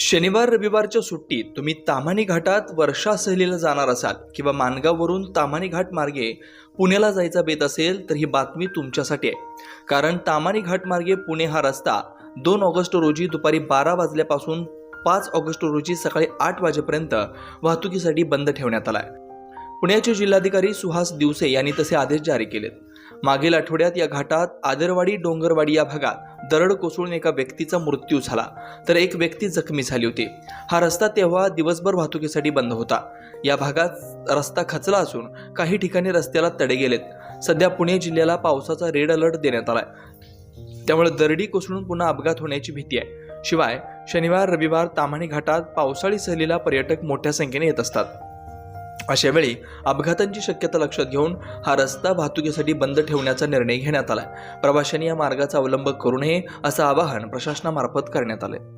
शनिवार रविवारच्या सुट्टीत तुम्ही ताम्हाणी घाटात वर्षा सहलीला जाणार असाल किंवा मानगाववरून ताम्हाणी घाट मार्गे पुण्याला जायचा बेत असेल तर ही बातमी तुमच्यासाठी आहे. कारण ताम्हाणी घाट मार्गे पुणे हा रस्ता दोन ऑगस्ट रोजी दुपारी बारा वाजल्यापासून पाच ऑगस्ट रोजी सकाळी आठ वाजेपर्यंत वाहतुकीसाठी बंद ठेवण्यात आला आहे. पुण्याचे जिल्हाधिकारी सुहास दिवसे यांनी तसे आदेश जारी केलेत. मागील आठवड्यात या घाटात आदरवाडी डोंगरवाडी या भागात दरड कोसळून एका व्यक्तीचा मृत्यू झाला. तर एक व्यक्ती जखमी झाली होती. हा रस्ता तेव्हा दिवसभर वाहतुकीसाठी बंद होता. या भागात रस्ता खचला असून काही ठिकाणी रस्त्याला तडे गेलेत. सध्या पुणे जिल्ह्याला पावसाचा रेड अलर्ट देण्यात आलाय. त्यामुळे दरडी कोसळून पुन्हा अपघात होण्याची भीती आहे. शिवाय शनिवार रविवार ताम्हाणी घाटात पावसाळी सहलीला पर्यटक मोठ्या संख्येने येत असतात. अशा वेळी अपघातांची शक्यता लक्षात घेऊन हा रस्ता वाहतुकीसाठी बंद ठेवण्याचा निर्णय घेण्यात आला. प्रवाशांनी या मार्गाचा अवलंब करू नये असं आवाहन प्रशासनामार्फत करण्यात आलं.